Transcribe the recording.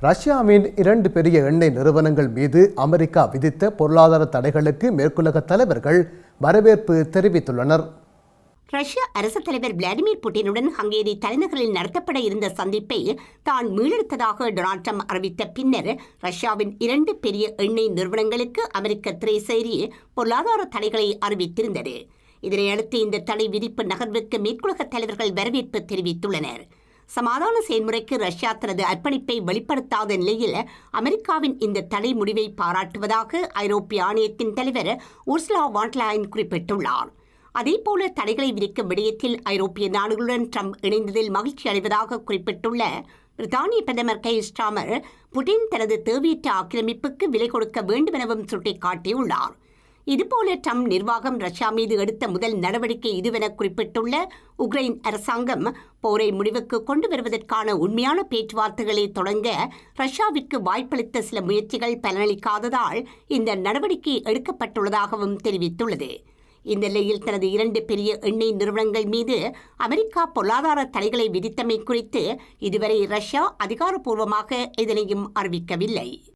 ரஷ்யாவின் இரண்டு பெரிய எண்ணெய் நிறுவனங்கள் மீது அமெரிக்கா விதித்த பொருளாதார தடைகளுக்கு மேற்குலக தலைவர்கள் வரவேற்பு தெரிவித்துள்ளனர். ரஷ்ய அரசு தலைவர் விளாடிமிர் புட்டினுடன் ஹங்கேரி தலைநகரில் நடத்தப்பட இருந்த சந்திப்பை தான் மீளெடுத்ததாக டொனால்ட் ட்ரம்ப் அறிவித்த பின்னர் ரஷ்யாவின் இரண்டு பெரிய எண்ணெய் நிறுவனங்களுக்கு அமெரிக்க திரைசேரி பொருளாதார தடைகளை அறிவித்திருந்தது. இதனையடுத்து இந்த தடை விதிப்பு நகர்வுக்கு மேற்குலக தலைவர்கள் வரவேற்பு தெரிவித்துள்ளனர். சமாதான செயல்முறைக்கு ரஷ்யா தனது அர்ப்பணிப்பை வெளிப்படுத்தாத நிலையில் அமெரிக்காவின் இந்த தடை முடிவை பாராட்டுவதாக ஐரோப்பிய ஆணையத்தின் தலைவர் உர்ஸ்லா வாண்ட்லாயின் குறிப்பிட்டுள்ளார். அதேபோல தடைகளை விதிக்கும் விடயத்தில் ஐரோப்பிய நாடுகளுடன் ட்ரம்ப் இணைந்ததில் மகிழ்ச்சி அடைவதாக குறிப்பிட்டுள்ள பிரித்தானிய பிரதமர் கை ஸ்டாமர் புட்டின் தனது தேவையற்ற ஆக்கிரமிப்புக்கு விலை கொடுக்க வேண்டுமெனவும் சுட்டிக்காட்டியுள்ளார். இதுபோல ட்ரம்ப் நிர்வாகம் ரஷ்யா மீது எடுத்த முதல் நடவடிக்கை இதுவென குறிப்பிட்டுள்ள உக்ரைன் அரசாங்கம் போரை முடிவுக்கு கொண்டு வருவதற்கான உண்மையான பேச்சுவார்த்தைகளை தொடங்க ரஷ்யாவிற்கு வாய்ப்பளித்த சில முயற்சிகள் பலனளிக்காததால் இந்த நடவடிக்கை எடுக்கப்பட்டுள்ளதாகவும் தெரிவித்துள்ளது. இந்த நிலையில் தனது இரண்டு பெரிய எண்ணெய் நிறுவனங்கள் மீது அமெரிக்கா பொருளாதார தடைகளை விதித்தமை குறித்து இதுவரை ரஷ்யா அதிகாரப்பூர்வமாக எதனையும் அறிவிக்கவில்லை.